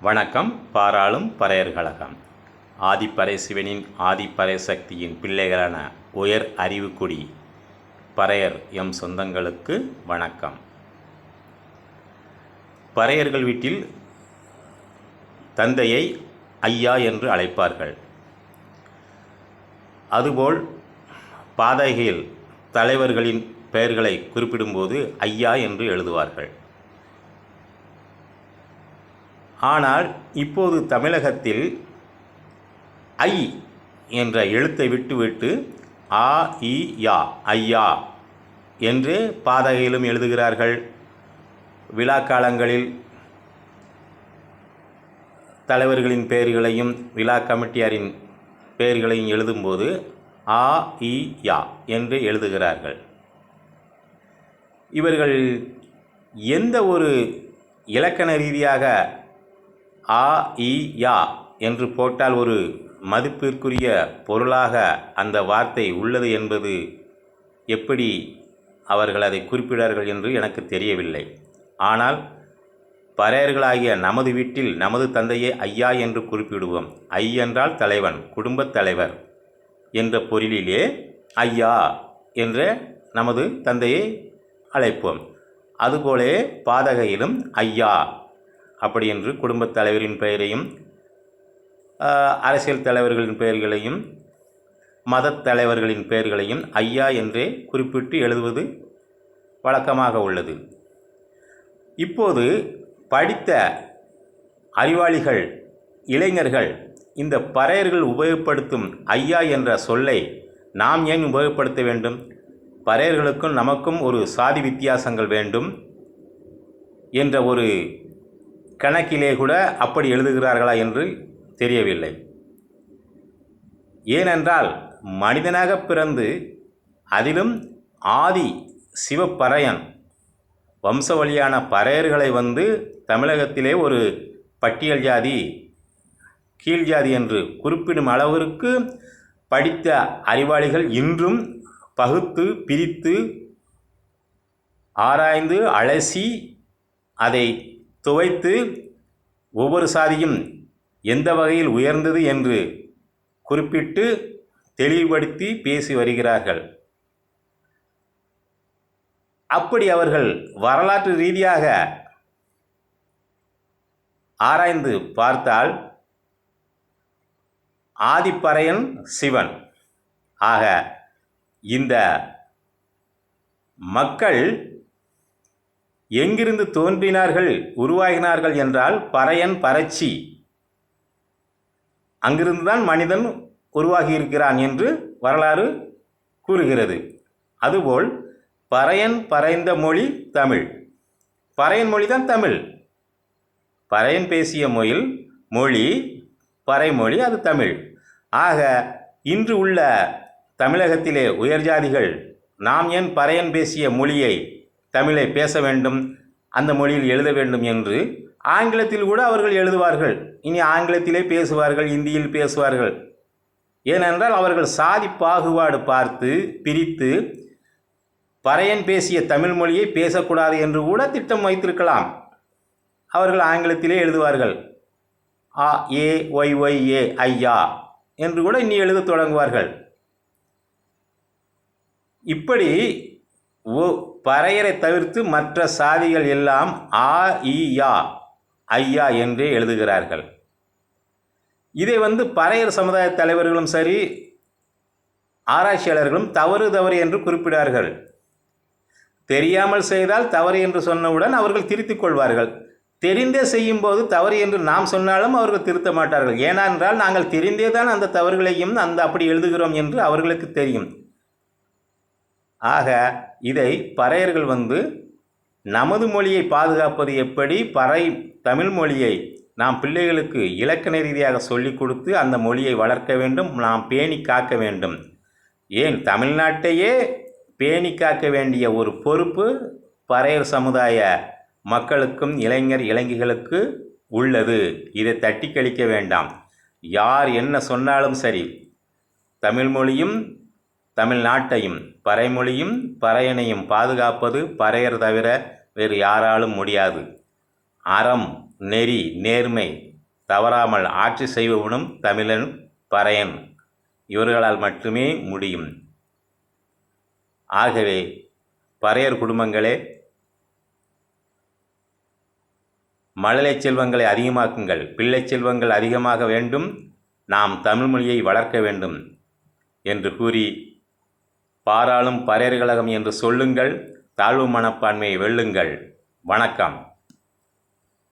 வணக்கம் பாராளும் பறையர் கழகம் ஆதிப்பறை சிவனின் ஆதிப்பறை சக்தியின் பிள்ளைகளான உயர் அறிவுக்குடி பறையர் எம் சொந்தங்களுக்கு வணக்கம். பறையர்கள் வீட்டில் தந்தையை ஐயா என்று அழைப்பார்கள். அதுபோல் பாதகையில் தலைவர்களின் பெயர்களை குறிப்பிடும்போது ஐயா என்று எழுதுவார்கள். ஆனால் இப்போது தமிழகத்தில் ஐ என்ற எழுத்தை விட்டுவிட்டு ஆ இ யா ஐயா என்று பாதகையிலும் எழுதுகிறார்கள். விழாக்காலங்களில் தலைவர்களின் பெயர்களையும் விழா கமிட்டியாரின் பெயர்களையும் எழுதும்போது ஆ இ யா என்று எழுதுகிறார்கள். இவர்கள் எந்த ஒரு இலக்கண ரீதியாக ஆ இ யா என்று போட்டால் ஒரு மதிப்பிற்குரிய பொருளாக அந்த வார்த்தை உள்ளது என்பது எப்படி அவர்கள் அதை குறிப்பிடார்கள் என்று எனக்கு தெரியவில்லை. ஆனால் பறையர்களாகிய நமது வீட்டில் நமது தந்தையை ஐயா என்று குறிப்பிடுவோம். ஐ என்றால் தலைவன் குடும்பத் தலைவர் என்ற பொருளிலே ஐயா என்ற நமது தந்தையை அழைப்போம். அதுபோலே பாதகையிலும் ஐயா அப்படி என்று குடும்பத் தலைவரின் பெயரையும் அரசியல் தலைவர்களின் பெயர்களையும் மதத் தலைவர்களின் பெயர்களையும் ஐயா என்றே குறிப்பிட்டு எழுதுவது வழக்கமாக உள்ளது. இப்போது படித்த அறிவாளிகள் இளைஞர்கள் இந்த பறையர்கள் உபயோகப்படுத்தும் ஐயா என்ற சொல்லை நாம் ஏன் உபயோகப்படுத்த வேண்டும்? பறையர்களுக்கும் நமக்கும் ஒரு சாதி வித்தியாசங்கள் வேண்டும் என்ற ஒரு கணக்கிலே கூட அப்படி எழுதுகிறார்களா என்று தெரியவில்லை. ஏனென்றால் மனிதனாக பிறந்து அதிலும் ஆதி சிவப்பறையன் வம்சவழியான பறையர்களை வந்து தமிழகத்திலே ஒரு பட்டியல் ஜாதி கீழ் ஜாதி என்று குறிப்பிடும் அளவிற்கு படித்த அறிவாளிகள் இன்றும் பகுத்து பிரித்து ஆராய்ந்து அலசி அதை துவைத்து ஒவ்வொரு சாதியும் எந்த வகையில் உயர்ந்தது என்று குறிப்பிட்டு தெளிவுபடுத்தி பேசி வருகிறார்கள். அப்படி அவர்கள் வரலாற்று ரீதியாக ஆராய்ந்து பார்த்தால் ஆதிப்பறையன் சிவன். ஆக இந்த மக்கள் எங்கிருந்து தோன்றினார்கள் உருவாகினார்கள் என்றால் பறையன் பறச்சி. அங்கிருந்துதான் மனிதன் உருவாகியிருக்கிறான் என்று வரலாறு கூறுகிறது. அதுபோல் பறையன் பறைந்த மொழி தமிழ். பறையன் மொழி தான் தமிழ். பறையன் பேசிய மொழில் மொழி பறைமொழி அது தமிழ். ஆக இன்று உள்ள தமிழகத்திலே உயர்ஜாதிகள் நாம் ஏன் பறையன் பேசிய மொழியை தமிழை பேச வேண்டும் அந்த மொழியில் எழுத வேண்டும் என்று ஆங்கிலத்தில் கூட அவர்கள் எழுதுவார்கள். இனி ஆங்கிலத்திலே பேசுவார்கள் இந்தியில் பேசுவார்கள். ஏனென்றால் அவர்கள் சாதி பாகுபாடு பார்த்து பிரித்து பறையன் பேசிய தமிழ் மொழியை பேசக்கூடாது என்று கூட திட்டம் வைத்திருக்கலாம். அவர்கள் ஆங்கிலத்திலே எழுதுவார்கள். ஆ ஏ ஒய் ஒய் ஏ ஐயா என்று கூட இனி எழுதத் தொடங்குவார்கள். இப்படி ஓ பறையரை தவிர்த்து மற்ற சாதிகள் எல்லாம் ஆ இ யா ஐயா என்றே எழுதுகிறார்கள். இதை வந்து பறையர் சமுதாய தலைவர்களும் சரி ஆராய்ச்சியாளர்களும் தவறு தவறு என்று குறிப்பிடார்கள். தெரியாமல் செய்தால் தவறு என்று சொன்னவுடன் அவர்கள் திருத்திக் கொள்வார்கள். தெரிந்தே செய்யும்போது தவறு என்று நாம் சொன்னாலும் அவர்கள் திருத்த மாட்டார்கள். ஏனென்றால் நாங்கள் தெரிந்தே தான் அந்த தவறுகளையும் அந்த அப்படி எழுதுகிறோம் என்று அவர்களுக்கு தெரியும். ஆக இதை பறையர்கள் வந்து நமது மொழியை பாதுகாப்பது எப்படி? பறை தமிழ் மொழியை நாம் பிள்ளைகளுக்கு இலக்கண ரீதியாக சொல்லிக் கொடுத்து அந்த மொழியை வளர்க்க வேண்டும் நாம் பேணி காக்க வேண்டும். ஏன்? தமிழ்நாட்டையே பேணி காக்க வேண்டிய ஒரு பொறுப்பு பறையர் சமுதாய மக்களுக்கும் இளைஞர் இளைஞர்களுக்கு உள்ளது. இதை தட்டி கழிக்க வேண்டாம். யார் என்ன சொன்னாலும் சரி தமிழ் மொழியும் தமிழ்நாட்டையும் பறைமொழியும் பறையனையும் பாதுகாப்பது பறையர் தவிர வேறு யாராலும் முடியாது. அறம் நெறி நேர்மை தவறாமல் ஆட்சி செய்பவனும் தமிழன் பறையன். இவர்களால் மட்டுமே முடியும். ஆகவே பறையர் குடும்பங்களே மழலை செல்வங்களை அதிகமாக்குங்கள். பிள்ளை செல்வங்கள் அதிகமாக வேண்டும். நாம் தமிழ் மொழியை வளர்க்க வேண்டும் என்று கூறி பாராளும் பறையர் கழகம் என்று சொல்லுங்கள் தாழ்வு மனப்பான்மையை வெல்லுங்கள். வணக்கம்.